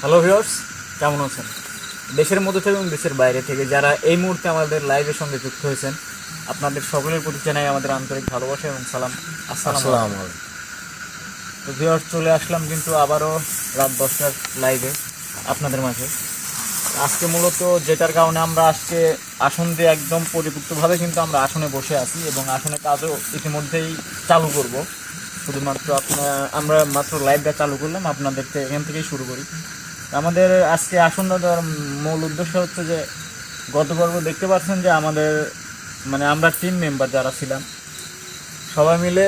Hello viewers কেমন আছেন? দেশের মধ্যে থেকে এবং দেশের বাইরে থেকে যারা এই মুহূর্তে আমাদের লাইভের সঙ্গে যুক্ত হয়েছেন আপনাদের সকলের প্রতি জানাই আমাদের আন্তরিক ভালোবাসা এবং সালাম। আসসালাম। তো ভিউয়ার্স চলে আসলাম কিন্তু আবারও রাত দশটার লাইভে আপনাদের মাঝে। আজকে মূলত যেটার কারণে আমরা আজকে আসন দিয়ে একদম পরিপুক্তভাবে কিন্তু আমরা আসনে বসে আছি এবং আসনে কাজও ইতিমধ্যেই চালু করব। শুধুমাত্র আপনার আমরা মাত্র লাইভটা চালু করলাম আপনাদেরকে এখান থেকেই শুরু করি। আমাদের আজকে আসন দেওয়ার মূল উদ্দেশ্য হচ্ছে যে গত পর্ব দেখতে পাচ্ছেন যে আমাদের মানে আমরা টিম মেম্বার যারা ছিলাম, সবাই মিলে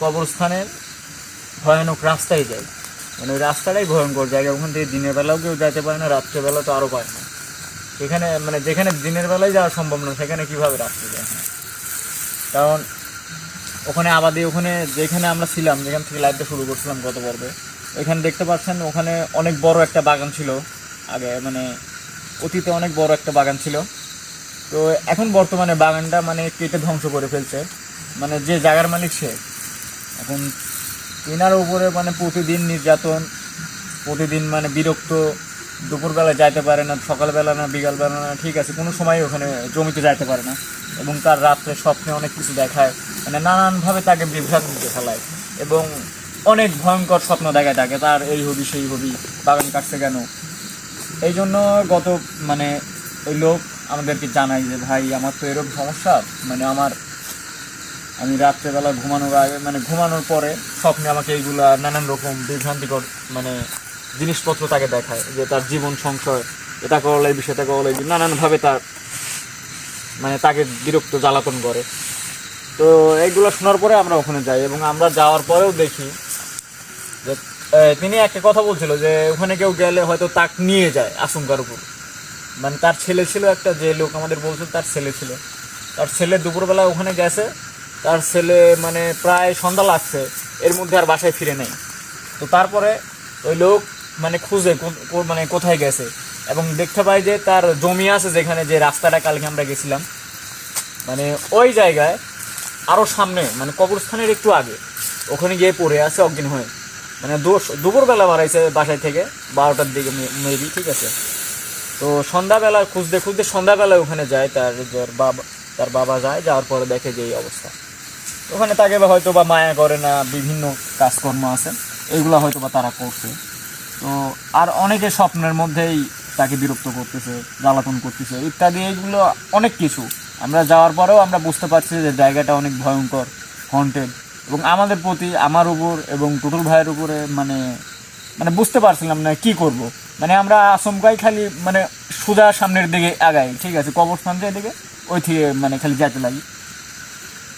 কবরস্থানের ভয়ানক রাস্তায় যাই। মানে ওই রাস্তাটাই ভয়ঙ্কর জায়গা, ওখান থেকে দিনের বেলাও কেউ যেতে পারে না রাত্রেবেলা তো আরও পায় না। সেখানে মানে যেখানে দিনের বেলায় যাওয়া সম্ভব না, সেখানে কীভাবে রাত্রে যায় না কারণ ওখানে আবাদি, ওখানে যেখানে আমরা ছিলাম, যেখান থেকে লাইভটা শুরু করছিলাম গত পর্বে ওইখানে দেখতে পাচ্ছেন, ওখানে অনেক বড় একটা বাগান ছিল। আগে মানে অতীতে অনেক বড় একটা বাগান ছিল। তো এখন বর্তমানে বাগানটা মানে কেটে ধ্বংস করে ফেলছে। মানে যে জায়গার মালিক সে। এখন এনার উপরে মানে প্রতিদিন নির্যাতন, প্রতিদিন মানে বিরক্ত, দুপুরবেলা যাইতে পারে না, সকালবেলা না, বিকালবেলা না, ঠিক আছে, কোনো সময় ওখানে জমিতে যাইতে পারে না। এবং তার রাত্রে স্বপ্নে অনেক কিছু দেখায়। মানে নানানভাবে তাকে বিভ্রান্তিতে ফেলায়। এবং অনেক ভয়ঙ্কর স্বপ্ন দেখায় তাকে, তার এই হবি, সেই হবি, বাগান কাটছে কেন? এই জন্য গত মানে ওই লোক আমাদেরকে জানাই যে, ভাই, আমার তো এরকম সমস্যা মানে আমার, আমি রাত্রেবেলা ঘুমানোর আগে মানে ঘুমানোর পরে স্বপ্নে আমাকে এইগুলা নানান রকম বিভ্রান্তিকর মানে জিনিসপত্র তাকে দেখায়, যে তার জীবন সংশয়, এটা করলে এই বিষয়টা করলে নানানভাবে তার মানে তাকে বিরক্ত জ্বালাতন করে। তো এইগুলো শোনার পরে আমরা ওখানে যাই এবং আমরা যাওয়ার পরেও দেখি তিনি একটা কথা বলছিল যে, ওখানে কেউ গেলে হয়তো তাক নিয়ে যায় আশঙ্কার উপর। মানে তার ছেলে ছিল একটা, যে লোক আমাদের বলছিল তার ছেলে ছিল। তার ছেলে দুপুরবেলা ওখানে গেছে, তার ছেলে মানে প্রায় সন্ধ্যা লাগছে, এর মধ্যে আর বাসায় ফিরে নেই। তো তারপরে ওই লোক মানে খুঁজে মানে কোথায় গেছে, এবং দেখতে পাই যে তার জমি আছে যেখানে যে রাস্তাটা কালকে আমরা গেছিলাম। মানে ওই জায়গায় আরও সামনে মানে কবরস্থানের একটু আগে, ওখানে গিয়ে পড়ে আছে অজ্ঞান হয়ে। মানে দুপুরবেলা বাড়াইছে বাসায় থেকে, বারোটার দিকে মেবি ঠিক আছে। তো সন্ধ্যাবেলা খুঁজতে খুঁজতে সন্ধ্যাবেলায় ওখানে যায়, তার বাবা তার বাবা যায়, যাওয়ার পরে দেখে যে এই অবস্থা। ওখানে তাকে হয়তো বা মায়া করে না, বিভিন্ন কাজকর্ম আছে এইগুলো হয়তো বা তারা করছে। তো আর অনেকে স্বপ্নের মধ্যেই তাকে বিরক্ত করতেছে, জ্বালাতন করতেছে, ইত্যাদি এইগুলো অনেক কিছু। আমরা যাওয়ার পরেও আমরা বুঝতে পারছি যে জায়গাটা অনেক ভয়ঙ্কর হন্টেড এবং আমাদের প্রতি, আমার উপর এবং টুটুল ভাইয়ের উপরে মানে মানে বুঝতে পারছিলাম না কি করব। মানে আমরা আচমকাই খালি মানে সুদা সামনের দিকে আগাই, ঠিক আছে? কবরস্থান দিকে ওই থেকে মানে খালি যেতে লাগি।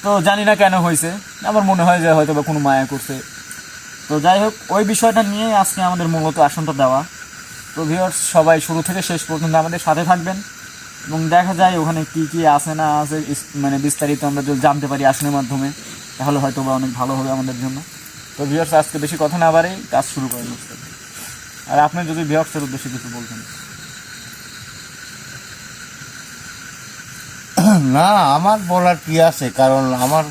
তো জানি না কেন হয়েছে আমার মনে হয় যে হয়তো বা কোনো মায়া করছে। তো যাই হোক, ওই বিষয়টা নিয়ে আজকে আমাদের মূলত আসনটা দেওয়া। তো ভিউয়ার্স সবাই শুরু থেকে শেষ পর্যন্ত আমাদের সাথে থাকবেন। এবং দেখা যায় ওখানে কি কি আছে না আছে মানে বিস্তারিত আমরা যদি জানতে পারি আসনের মাধ্যমে। তাহলে হয়তো বা অনেক ভালো হবে আমাদের জন্য। তো ভিউয়ার্স আজকে বেশি কথা না বাড়েই কাজ শুরু করেন আর আপনি যদি ভিউয়ার্সের উদ্দেশ্যে কিছু বলতেন। না, আমার বলার কি আছে? কারণ আমার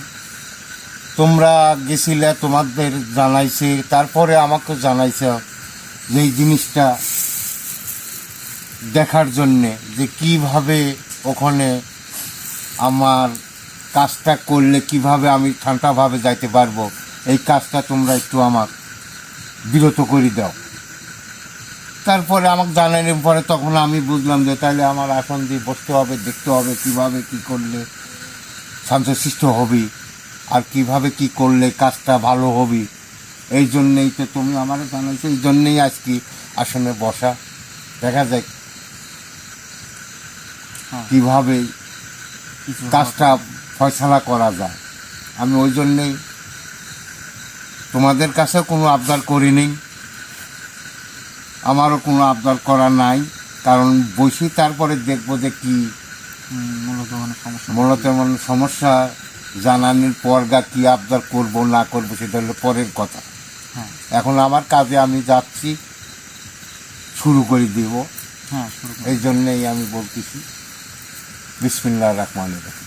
তোমরা গেছিলে, তোমাদের জানাইছে, তারপরে আমাকে জানাইছে যে এই জিনিসটা দেখার জন্যে, যে কীভাবে ওখানে আমার কাজটা করলে কীভাবে আমি ঠান্ডাভাবে যাইতে পারব? এই কাজটা তোমরা একটু আমার বিরত করে দাও। তারপরে আমাকে জানানোর পরে তখন আমি বুঝলাম যে তাহলে আমার আসন দিয়ে বসতে হবে দেখতে হবে কীভাবে কি করলে শান্তশিষ্ট হবি আর কীভাবে কি করলে কাজটা ভালো হবি। এই জন্যেই তো তুমি আমার জানাইছো এই জন্যেই আজকে আসনে বসা। দেখা যায় হ্যাঁ। কীভাবে কাজটা ফয়সালা করা যায়। আমি ওই জন্যেই তোমাদের কাছে কোনো আবদার করি করিনি। আমারও কোনো আবদার করা নাই। কারণ বসি তারপরে দেখব যে কি মূলত মানে সমস্যা। মূলত সমস্যা জানানোর পর গা কি আবদার করব না করব সেটা হলো পরের কথা। হ্যাঁ। এখন আমার কাজে আমি যাচ্ছি শুরু করে দিব। হ্যাঁ এই জন্যেই আমি বলতেছি বিসমিল্লাহ রহমান রহিম।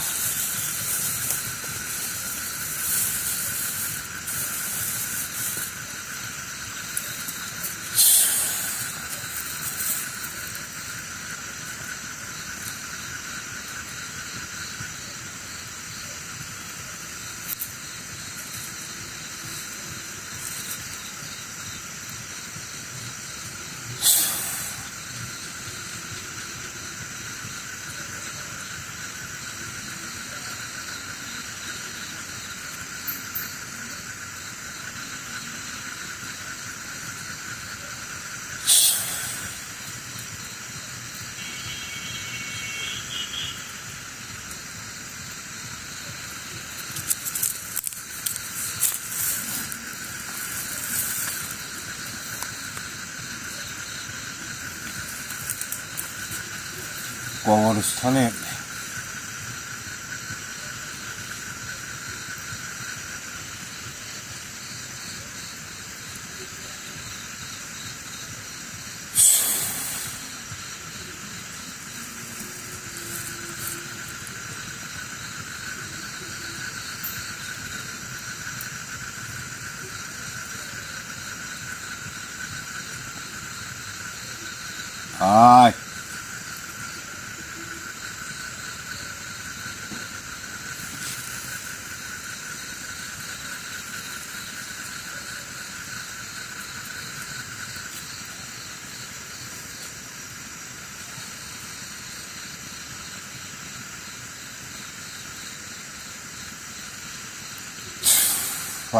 রহমানির রহিম আল্লাহ কবরস্থানে আয়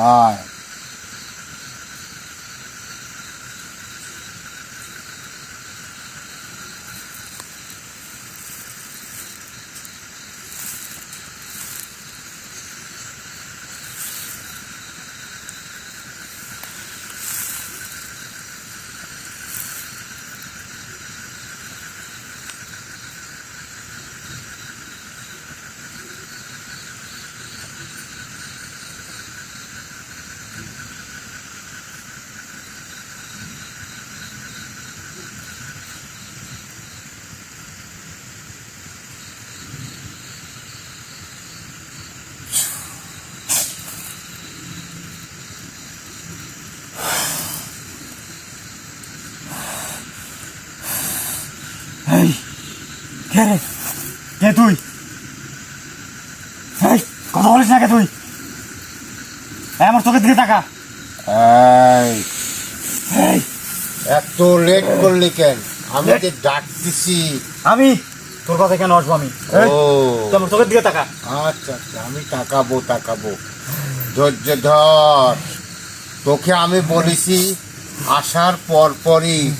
哎 বলিস না কে তুই? আমার চোখের দিকে তাকা। এই এই। এত লেট করলি কেন? আমি যে ডাকতেছি। আমি? তোর কথা কেন আসব আমি? ও। আমার চোখের দিকে তাকা। আচ্ছা আচ্ছা আমি তাকাবো তাকাবো। ধৈর্য ধর। তোকে আমি বলেছি আসার পর পরই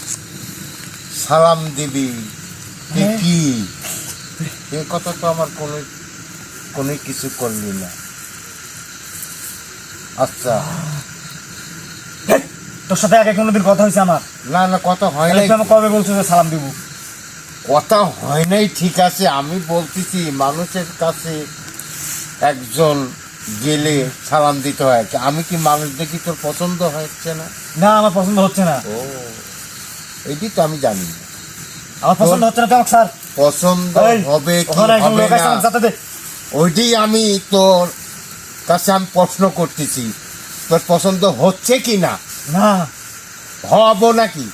সালাম দিবি। হ্যাঁ। কি? এ কথা তো আমার কোনো কোনো কিছু করলি না। আচ্ছা। তোর সাথে আগে কোনোদিন কথা হয়েছে আমার? না না কথা হয় নাই। আমাকে কবে বলছো যে সালাম দিব? কথা হয় নাই ঠিক আছে আমি বলতেছি মানুষের কাছে একজন গেলে সালাম দিতে হয়। আমি কি মানুষ দেখি তোর পছন্দ হচ্ছে না? না আমার পছন্দ হচ্ছে না। ও এটি তো আমি জানি না। আমার পছন্দ হচ্ছে না তো স্যার। পছন্দ হবে কি হবে না? ওইটি আমি তোর কাছে আমি প্রশ্ন করতেছি। তোর পছন্দ হচ্ছে কি না? না। হব নাকি?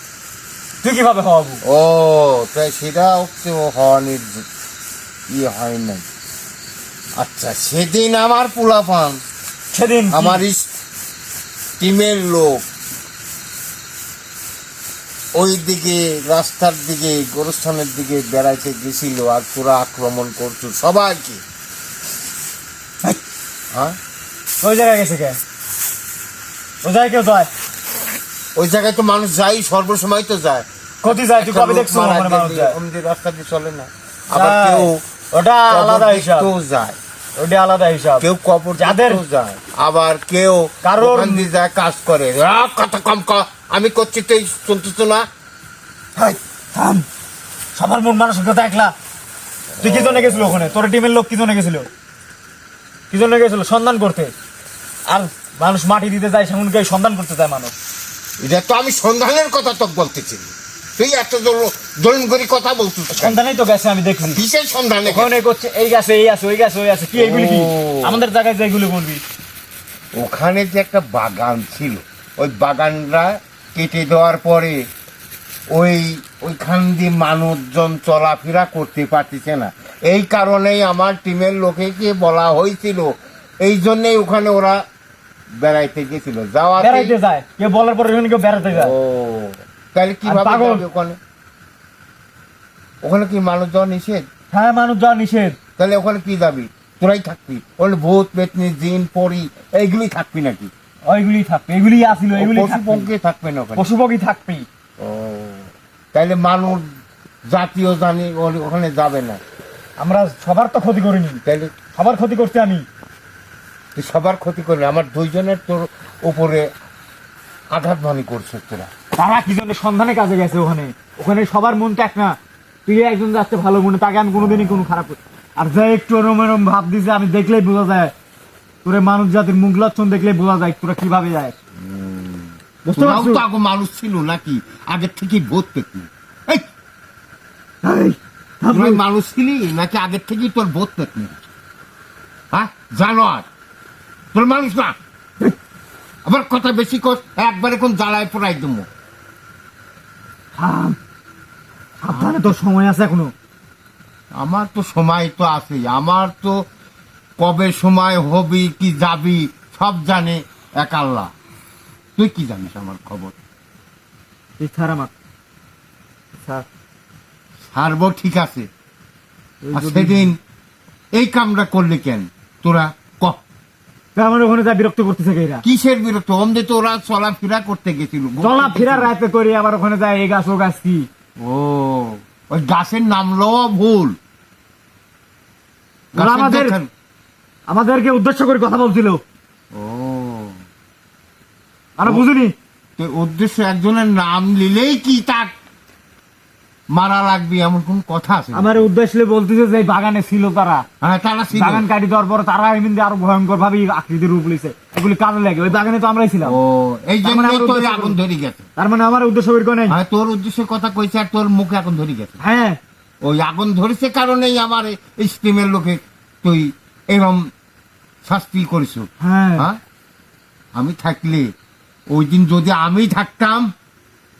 তুই কীভাবে হওয়াবো ও তাই সেটাও তো হওয়ানির ইয়ে হয় নাই। আচ্ছা সেদিন আমার পোলা পোলাপান সেদিন? আমার টিমের লোক ওই দিকে রাস্তার দিকে গোরস্থানের দিকে বেড়াইতে গেছিল আর তোরা আক্রমণ করছ সবাইকে। ওই জায়গায় গেছে কে? ওই জায়গায় কেউ যায়? ওই জায়গায় তো মানুষ যায় সর্বসময় তো যায়। ক্ষতি যায় তুই কবে দেখছ মানুষ যায়? ওরকম রাস্তা দিয়ে চলে না। আবার কেউ ওটা আলাদা হিসাব। দেখতেও যায়। ওটা আলাদা হিসাব। কেউ যাদের- যায়। আবার কেউ কারোর- দিয়ে যায় কাজ করে। কথা কম ক আমি করছি তুই শুনতেছ না। থাম। সবার মন মানসিকতা একলা। তুই কি জন্য গেছিল ওখানে? তোর টিমের লোক কি জন্য গেছিল? কি জন্য গেছিল? সন্ধান করতে। আর মানুষ মাটি দিতে যায় সেমন সেমনকে সন্ধান করতে যায় মানুষ। এটা তো আমি সন্ধানের কথা তো বলতেছি। তুই এত দলিন করে কথা বলছিস কেন? সন্ধানেই তো গেছে আমি দেখছি। কিসের সন্ধানে ওখানে করছে এই গাছে এই আছে ওই গাছে ওই আছে। কি এইগুলি কি? আমাদের জায়গায় যে এগুলো বলবি। ওখানে যে একটা বাগান ছিল ওই বাগানটা কেটে দেওয়ার পরে ওই ওইখান দিয়ে মানুষজন চলাফেরা করতে পারতেছে না। এই কারণেই আমার টিমের লোকেকে বলা হয়েছিল? এই জন্যই ওখানে ওরা বেড়াইতে গেছিল। যাওয়া বেড়াইতে যায়। কেউ বলার পরে ওখানে কেউ বেড়াতে যায়। ও তাহলে কীভাবে যাবে ওখানে? ওখানে কি মানুষ যাওয়া নিষেধ? হ্যাঁ মানুষ যাওয়া নিষেধ। তাহলে ওখানে কি যাবি? তোরাই থাকবি। ওখানে ভূত পেতনি জিন পরি এইগুলি থাকবি নাকি? ওইগুলি থাকবে। এগুলি আসিল এগুলি পশু পঙ্খী থাকবে না ওখানে? পশু পক্ষী থাকবেই। ও তাইলে মানুষ জাতীয় জানি ওখানে যাবে না। আমরা সবার তো ক্ষতি করিনি। তাইলে সবার ক্ষতি করতে আমি। তুই সবার ক্ষতি করবে আমার দুইজনের তোর উপরে আঘাত ভানি করছে তোরা। তারা কি জন্য সন্ধানে কাজে গেছে ওখানে? ওখানে সবার মনটা এক না। তুই একজন যাচ্ছে ভালো মনে তাকে আমি কোনোদিনই কোনো খারাপ আর যা একটু ওরম এরম ভাব দিছে আমি দেখলেই বোঝা যায়। তোরে মানুষ জাতির মুখ লক্ষণ দেখলেই বোঝা যায় তোরা কীভাবে যায়। বুঝতে তোরাও পারছ তো আগে মানুষ ছিল নাকি? আগের থেকেই ভূত পেতনি এই এই, তোরা মানুষ ছিলি নাকি আগের থেকেই তোর ভূত পেতনি? হ্যাঁ? জানোয়ার। তোর মানুষ না। আবার কথা বেশি কর একবারে কোন জ্বালায় পড়াই দেবো। সাবধানে তোর সময় আছে এখনও। আমার তো সময় তো আছে আমার তো কবে সময় হবি কি যাবি সব জানে এক আল্লাহ। তুই কি জানিস আমার খবর? তুই ছাড় আমার। ছাড়। সারব ঠিক আছে। আর সেদিন এই কামটা করলি কেন? তোরা ক। আমার ওখানে যা বিরক্ত করতেছে এরা? কিসের বিরক্ত? অমদে তো ওরা চলাফেরা করতে গেছিল। চলা ফেরা রাতে করি আবার ওখানে যায় এই গাছ ও গাছ কি? ও ওই গাছের নাম লওয়া ভুল। আমাদের- আমাদেরকে উদ্দেশ্য করে কথা বলছিল। ও। আর বুঝিনি উদ্দেশ্য একজনের নাম নিলেই কি তাক মারা লাগবে এমন কোন কথা আছে আমার উদ্দেশ্য বলতেছে যে বাগানে ছিল তারা। হ্যাঁ তারা ছিল। বাগান কাটি দেওয়ার পর তারা এমনি আরও ভয়ঙ্কর ভাবে আকৃতির রূপ লিছে এগুলি কাজে লাগে ওই বাগানে তো আমরাই ছিলাম। ও এই মানে তোর আগুন ধরে গেছে। তার মানে আমার উদ্দেশ্য করে নেই। হ্যাঁ তোর উদ্দেশ্যের কথা কইছে আর তোর মুখে আগুন ধরে গেছে। হ্যাঁ। ওই আগুন ধরেছে কারণেই আমার এই স্টিমের লোকে তুই এরম শাস্তি করিস হ্যাঁ। হ্যাঁ? আমি থাকলে ওই দিন যদি আমি থাকতাম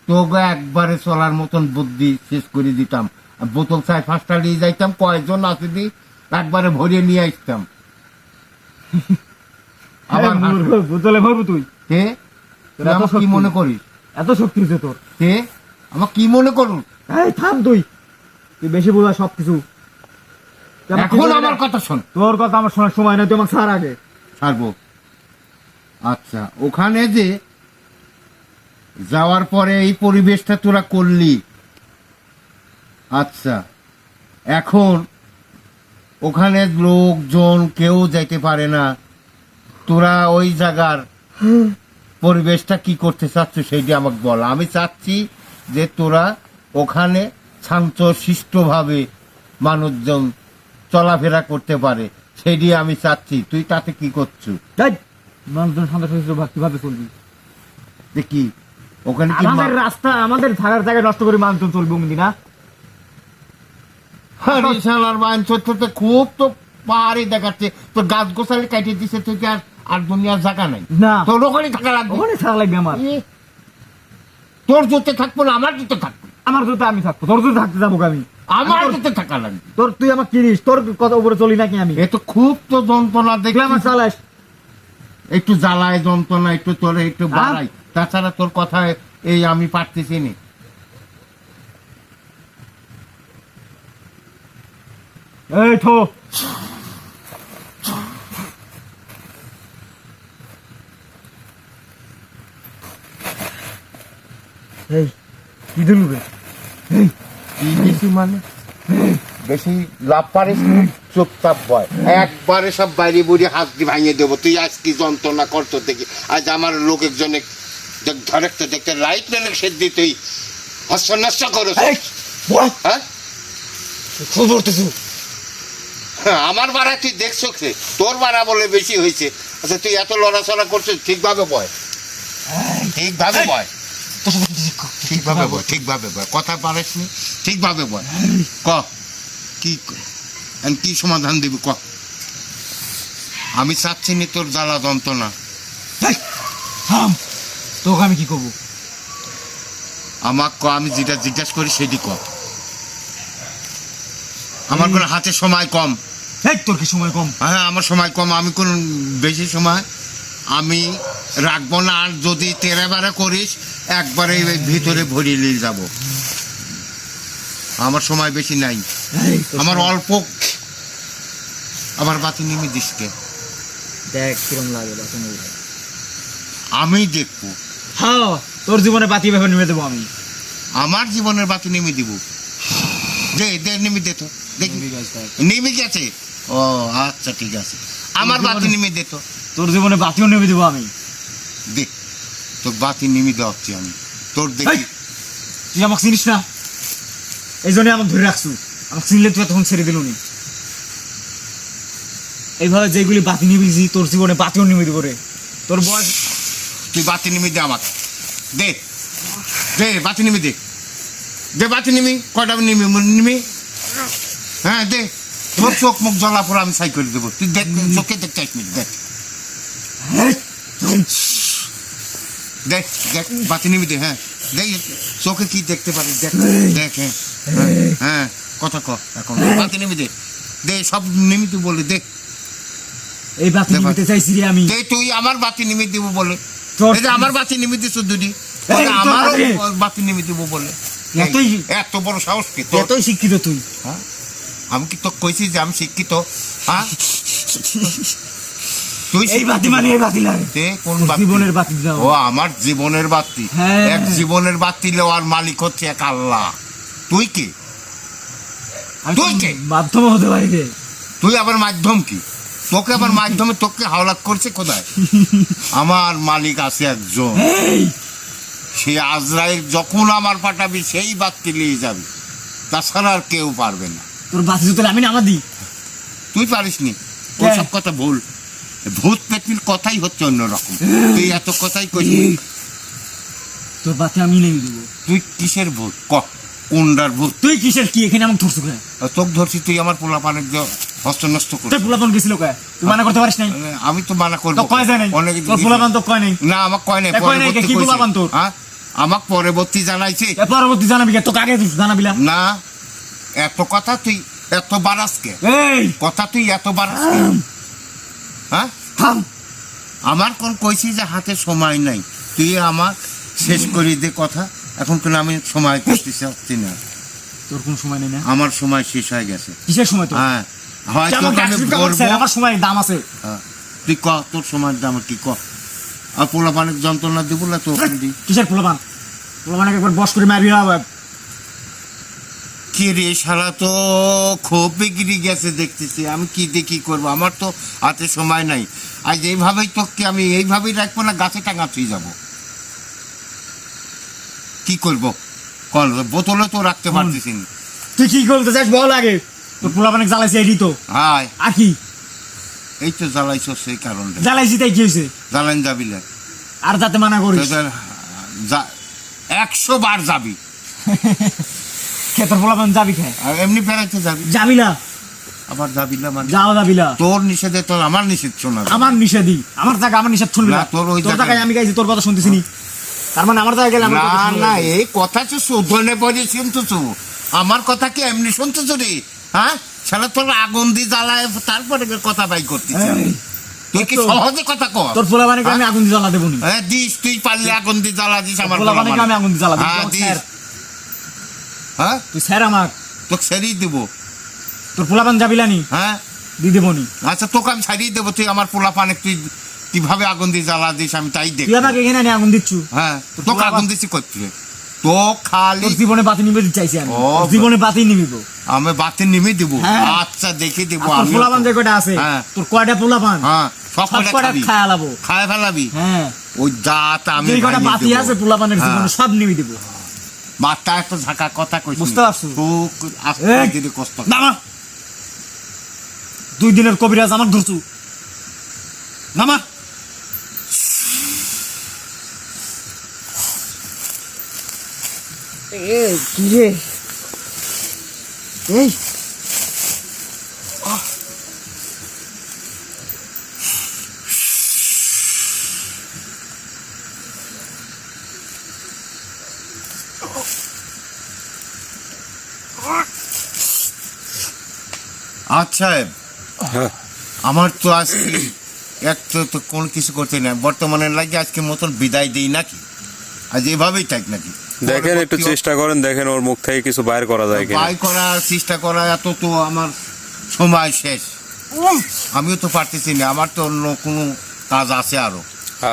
তোকে একবারে চলার মতন বুদ্ধি শেষ করে দিতাম। বোতল চাই ফাঁসটা নিয়ে যাইতাম কয়েকজন আসবি একবারে ভরিয়ে নিয়ে আসতাম। আবার বোতলে ভরবো তুই? কে? তোর তুই এত আমার কি মনে করিস? এত শক্তি হচ্ছে তোর। কে? আমার কি মনে করুন এই থাম তুই। তুই বেশি বোঝা আমার এখন আমার কথা শোন। তোর কথা আমার শোনার সময় নাই তুই আমার ছাড় আগে। ছাড়বো। আচ্ছা ওখানে যে যাওয়ার পরে এই পরিবেশটা তোরা করলি। আচ্ছা এখন ওখানে লোকজন কেউ যাইতে পারে না। তোরা ওই জায়গার পরিবেশটা কি করতে চাচ্ছ সেইটি আমাকে বল। আমি চাচ্ছি যে তোরা ওখানে শান্ত শিষ্টভাবে মানুষজন চলাফেরা করতে পারে সেটি আমি চাচ্ছি। তুই তাতে কি করছ মানুষজন শান্ত সহিত কীভাবে চলবি যে কি? ওখানে কি আমাদের রাস্তা আমাদের থাকার জায়গায় নষ্ট করে মানুষজন চলবে অমনি না? আরে শালার খুব তো পাহাড়ি দেখাচ্ছে। তো গাছ গোছালি কাটিয়ে দিছে তুই আর আর দুনিয়ার জায়গা নাই? না। তোর ওখানে থাকা লাগবে। ওখানে থাকা লাগবে আমার। তোর জুতে থাকব না আমার জুতে থাকব। আমার জুতো আমি থাকব তোর জুতো থাকতে যাব আমি? আমার জুতে থাকা লাগবে। তোর তুই আমার কিনিস তোর কত উপরে চলি নাকি আমি? এ তো খুব তো যন্ত্রণা তুই দেখি আমার চালাস। একটু জ্বালায় যন্ত্রণা একটু তোরে একটু? বাড়াই তাছাড়া তোর কথা এই আমি পারতেছি নি। এই থো এই কি দিলু রে? কি বেশি মানে? বেশি লাভ পারিস নি, চুপচাপ বয়। একবারে সব বাইরে বুড়ি হাত দিয়ে ভাঙিয়ে দেবো। তুই আজ কি যন্ত্রণা করতো দেখি। আজ আমার লোকের জন্য ধরে দেখতে লাইট মেলে সে দিয়ে তুই। হস্ত নষ্ট করো। হ্যাঁ? খবর তো হ্যাঁ, আমার বাড়া তুই দেখছ কে? তোর বাড়া বলে বেশি হয়েছে। আচ্ছা তুই এত লড়াচড়া করছিস ঠিকভাবে বয়। ঠিকভাবে বয়। ঠিকভাবে বয় ঠিকভাবে বয়। কথা পারিস নি? ঠিকভাবে বয়। ক? কি কি? সমাধান দিবি ক? আমি চাচ্ছি নি তোর জ্বালা যন্ত্রণা। থাম। তোকে আমি কি করব? আমার ক আমি যেটা জিজ্ঞাসা করি সেটি ক আমার কোনো হাতে সময় কম। এই তোর কি সময় কম? হ্যাঁ আমার সময় কম। আমি কোন বেশি সময় আমি রাখব না। আর যদি তেরে বারে করিস একবারে ভিতরে ভরিয়ে নিয়ে যাব। আমার সময় বেশি নাই। আমার অল্প আমার বাতি নিমে দিসকে দেখ কিরম লাগে বাসন আমি দেখব। হ্যাঁ তোর জীবনে বাতি ভেবে নেমে দেবো আমি। আমার জীবনের বাতি নিমে দিব। দে দে নিমে দে তো দেখি। নিমে গেছে ও আচ্ছা ঠিক আছে। আমার বাতি নিমে দে তো। তোর জীবনে বাতিও নেমে দেবো আমি। দে তোর বাতি নিমে দেওয়াচ্ছি আমি। তোর দেখি। তুই আমাকে চিনিস না? এই জন্য আমাকে ধরে রাখছু। আমাকে চিনলে তুই তখন ছেড়ে দিলুনি। এইভাবে যেগুলি বাতি নিবিছি তোর জীবনে বাতিও নেমে দেবো রে। তোর বয়স তুই বাতি নিমি দে আমাকে। দে। দে বাতি নিমি দে। দে বাতি নিমি কয়টা নিমি নিমি হ্যাঁ দে। তোর চোখ মুখ জ্বলা পড়া আমি সাই করে দেবো। তুই দেখ চোখে দেখতে আসবি দেখ। দেখ দেখ বাতি নিমি দে হ্যাঁ। দেখ চোখে কি দেখতে পারিস দেখ দেখ হ্যাঁ। হ্যাঁ, কথা ক এখন। বাতি নিমি দে। দে সব নিমি তুই বলে দে। এই বাতি নিতে চাইছি আমি। দে তুই আমার বাতি নিমি দিব বলে। এই যে আমার বাতি নিমি দিছ দুটি আমারও বাতি- বলে। এতই- এত বড় সাহস কি এতই শিক্ষিত তুই। হ্যাঁ? আমি কি তো কইছি যে আমি শিক্ষিত? হ্যাঁ? তুই এই বাতি মানে এই বাতি লাগে। কোন বাতি? জীবনের বাতি দাও। ও আমার জীবনের বাতি। হ্যাঁ। এক জীবনের বাতি মালিক হচ্ছে এক আল্লাহ। তুই কি? তুই কে? মাধ্যম হতে পারি তুই আবার মাধ্যম কি? তোকে আবার মাধ্যমে তোকে হাওলাত করছে কোথায়? আমার মালিক আছে একজন। সে আজরাইল যখন আমার পাঠাবি সেই বাতি নিয়ে যাবি। তাছাড়া আর কেউ পারবে না। তোর বাতি যদি আমি নামা দিই। তুই পারিস নি কে? ওসব কথা ভুল। ভূত পেটির কথাই হচ্ছে অন্যরকম। তুই এত কথাই কইস তোর বাতি আমি নেমে দেবো। তুই কিসের ভূত? ক কোনটার ভূত? তুই কিসের কি? এখানে আমাকে ধরছো তোক ধরছি তুই আমার পোলা পানের হস্ত নষ্ট তোর করছিস পোলাপান গেছিল কে তুই মানা করতে পারিস নাই? আমি তো মানা করব তো কয় যায় নাই? অনেক তোর পোলাপান তো কয় নাই? না আমাক কয় নাই কয় নাই, কি কইছে। তোর? হ্যাঁ? আমাক পরবর্তী জানাইছে। পরবর্তী জানাবি কে? তোকে আগে জানাবিলাম না এত কথা তুই এত বারাসকে এই! কথা তুই এত বারাসকে হ্যাঁ? থাম। আমার কোন কইছি যে হাতে সময় নাই? তুই আমার শেষ করি দে কথা। এখন কোন আমি সময় করতে চাচ্ছি না। তোর কোন সময় নেই না? আমার সময় শেষ হয়ে গেছে। কিসের সময় হ্যাঁ আমার সময় দাম আছে। তুই ক তোর সময়ের দাম কি ক? আর যন্ত্রণা দিব না তো কিসের পোলাপান? পোলাপান একবার বস করে মারবি কি রে সারা তো খুব বিগড়ি গেছে দেখতেছি আমি কি কি করব? আমার তো হাতে সময় নাই। আজ এইভাবেই তোকে আমি এইভাবেই রাখব না গাছে টাঙা তুই যাব? কি করব? কল বোতলে তো রাখতে পারতেছি তুই কি করতে চাস বল আগে। তোর পোলাপানে জ্বালাইছি এডি তো। হাই। আর কি? এই তো জ্বালাইছ সেই কারণটা জ্বালাইছি তাই কি হয়েছে জ্বালান যাবি না আর যাতে মানা করিস। যা- একশো বার যাবি। কে তোর পোলাপান যাবি খায় আর এমনি বেড়াইতে যাবি। যাবি না। আবার যাবি না মানে? যাও যাবি না। তোর নিষেধে তোর আমার নিষেধ শোনা আমার নিষেধই। আমার জায়গা আমার নিষেধ শুনবি না, তোর ওই জায়গায়- আমি গাইছি তোর কথা শুনতেছি নি তার মানে আমার জায়গায় গেলে আমার না না। এই কথা তো শোধনে পরে শুনতেছো আমার কথা কি এমনি শুনতেছো রে? হ্যাঁ? তোর আগুন দিয়ে জ্বালায় তারপরে কথা বাই করতেছিস তুই কি সহজে কথা কর তোর পোলাপানে আমি আগুন দিয়ে জ্বালা দেবো হ্যাঁ দিস তুই পারলে আগুন দিয়ে জ্বালা দিস আমার পোলাপানে পোলাপানে। আমি আগুন দিয়ে জ্বালা দেবো। হ্যাঁ হ্যাঁ? তুই স্যার আমার তোকে দেবো। তোর পোলাপান যাবিলা নি হ্যাঁ? দিয়ে দেবো নি। আচ্ছা তোকে আমি ছাড়িয়ে দেবো। তুই আমার পোলা পানে তুই কীভাবে আগুন দিয়ে জ্বালা দিস আমি তাই দেখ তুই আমাকে এখানে আগুন দিচ্ছু? হ্যাঁ তোকে আগুন দিচ্ছি করতে তো খালি জীবনে বাতি নিবে দিতে চাইছি আমি। জীবনে বাতি নিবিব আমি বাতি নেমে দেবো। হ্যাঁ। আচ্ছা দেখে দেবো আমি পোলাপান যে কয়টা আছে? হ্যাঁ। তোর কয়টা পোলাপান? হ্যাঁ সব সব কটা কয়টা খায় আলাবো খায় ফেলাবি? হ্যাঁ। ওই দাঁত আমি যে কয়টা বাতি আছে পোলাপানের। জীবনে সব নিবি দেবো। মাথা ঝাঁকা কথা কইছি। বুঝতে পারছ? আস্তে! কষ্ট। নামা। দুই দিনের কবিরাজ আমার ধরছু। নামা। এ কি এই আচ্ছা হ্যাঁ। আমার তো আজকে এক তো তো কোনো কিছু করতে না বর্তমানে লাগে আজকে মতন বিদায় দিই নাকি আজ এভাবেই থাক নাকি দেখেন একটু চেষ্টা করেন দেখেন ওর মুখ থেকে কিছু বাইর করা যায় কিনা। বাই করার চেষ্টা করা এত তো আমার সময় শেষ। আমিও তো পারতেছি না আমার তো অন্য কোনো কাজ আছে আরও।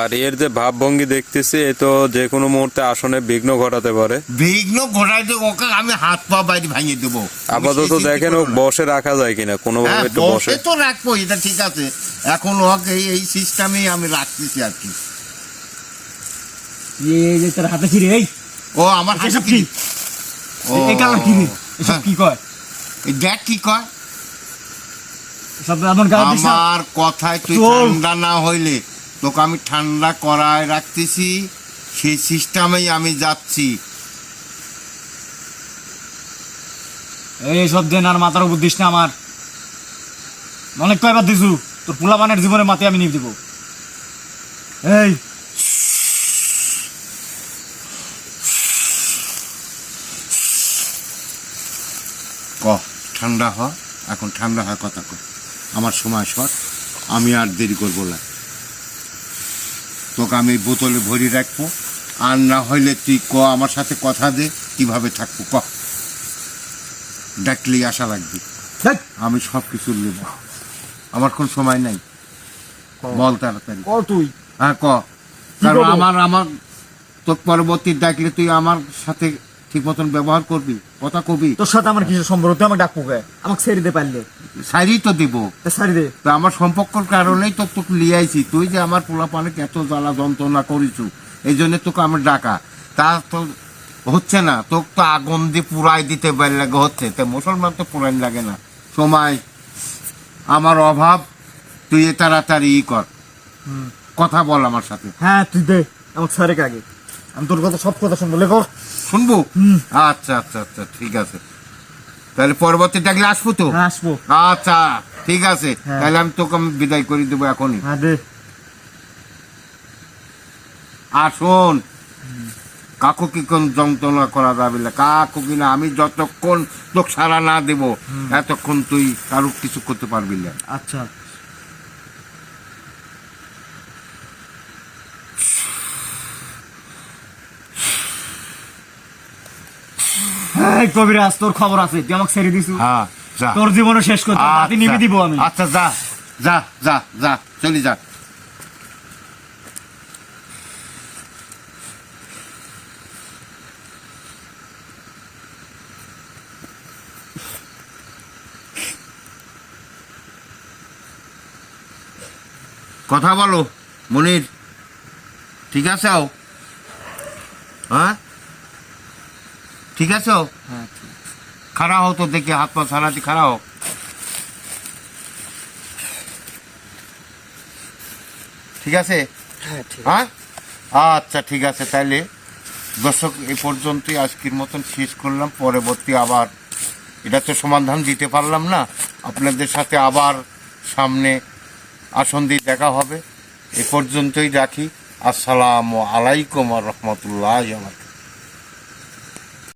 আর এর যে ভাবভঙ্গি দেখতেছি এ তো যে কোনো মুহূর্তে আসনে বিঘ্ন ঘটাতে পারে। বিঘ্ন ঘটাই দিয়ে ওকে আমি হাত পা বাইরে ভাঙিয়ে দেবো। আপাতত দেখেন ও বসে রাখা যায় কিনা কোনোভাবে হ্যাঁ একটু বসে তো রাখব এটা ঠিক আছে। এখন ওকে এই এই সিস্টেমেই আমি রাখতেছি আর কি। এই যে তোর হাতে ছিড়ে এই! ও আমার হাতে কি? কি? এই কালার কি রে? এসব হ্যাঁ। কি কয়? এই দেখ কি কয়। আমার কথায় তুই ঠান্ডা না হইলে তোকে আমি ঠান্ডা করায় রাখতেছি সেই সিস্টেমেই আমি যাচ্ছি। এই সব দিন আর মাথার উপর দিস না আমার। অনেক কয়বার দিছু তোর পোলাপানের জীবনে মাতে আমি নিয়ে দিব। এই ক ঠান্ডা হ এখন ঠান্ডা হয় কথা কর আমার সময় শর্ট আমি আর দেরি করব না। তোকে আমি বোতলে ভরি রাখব আর না হইলে তুই ক আমার সাথে কথা দে কীভাবে থাকব ক। ডাকলেই আশা লাগবে। আমি সব কিছু নেব। আমার কোন সময় নাই। বল তাড়াতাড়ি। তুই। হ্যাঁ ক। কারণ আমার আমার তোর পরবর্তী ডাকলে তুই আমার সাথে ঠিক মতন ব্যবহার করবি কথা কবি। তোর সাথে আমার কিছু সম্পর্ক তুই আমাকে ডাকবো কে আমাকে ছেড়ে দে পারলে। সাইরি তো দিব। তা দে। তা আমার সম্পর্কর কারণেই তো তোকে লিয়ে আইছি। তুই যে আমার পোলাপানে এত জ্বালা যন্ত্রণা করিছু এই জন্য তোকে আমার ডাকা। তা তো হচ্ছে না তোকে তো আগুন দিয়ে পুরাই দিতে পারি লাগে হচ্ছে। তা মুসলমান তো পুরাই লাগে না। সময় আমার অভাব তুই এ তাড়াতাড়ি ই কর। কথা বল আমার সাথে। হ্যাঁ তুই দে। আমাকে সারেক আগে আমি তোর কথা সব কথা শুনব। লেখো শুনব? আচ্ছা আচ্ছা আচ্ছা ঠিক আছে। তাহলে পরবর্তী ডাকলে আসব তো? হ্যাঁ আসব। আচ্ছা ঠিক আছে। হ্যাঁ। তাহলে আমি তোকে আমি বিদায় করে দেবো এখনই। হ্যাঁ আর শোন কাকু কি কোন যন্ত্রণা করা যাবে না? কাকু কিনা আমি যতক্ষণ তোকে সারা না দেব এতক্ষণ তুই কারও কিছু করতে পারবি না। আচ্ছা। এই কবিরাজ তোর খবর আছে তুই আমাকে ছেড়ে দিছু হ্যাঁ যা। তোর শেষ করতে মাটি নিবি দিব আমি। আচ্ছা যা যা যা যা চলে যা। কথা বলো মনির ঠিক আছে হ্যাঁ ঠিক আছে? হ্যাঁ, খাড়া হও তো দেখি হাত পা ছাড়াতে খাড়া হও। ঠিক আছে? হ্যাঁ আচ্ছা ঠিক আছে তাইলে দর্শক এ পর্যন্তই আজকের মতন শেষ করলাম। পরবর্তী আবার এটা তো সমাধান দিতে পারলাম না। আপনাদের সাথে আবার সামনে আসন দিয়ে দেখা হবে। এ পর্যন্তই রাখি। আসসালামু আলাইকুম রহমতুল্লাহ আমার